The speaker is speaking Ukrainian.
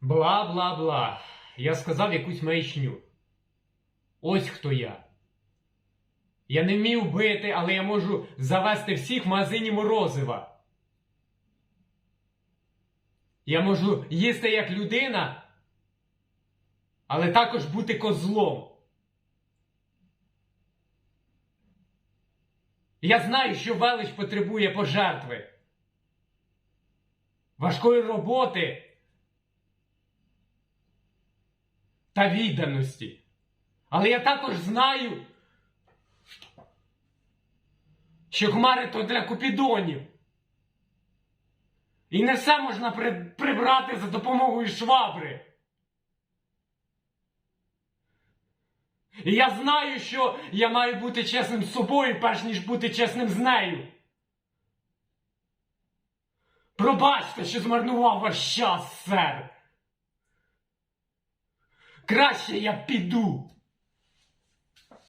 Бла бла бла. Я сказав якусь маячню. Ось хто я. Я не вмію бити, але я можу завести всіх в магазині морозива. Я можу їсти як людина, але також бути козлом. Я знаю, що велич потребує пожертви, важкої роботи та відданості. Але я також знаю, що хмари то для купідонів. І не все можна при- прибрати за допомогою швабри. І я знаю, що я маю бути чесним з собою, перш ніж бути чесним з нею. Пробачте, що змарнував ваш час, сер. Краще я піду.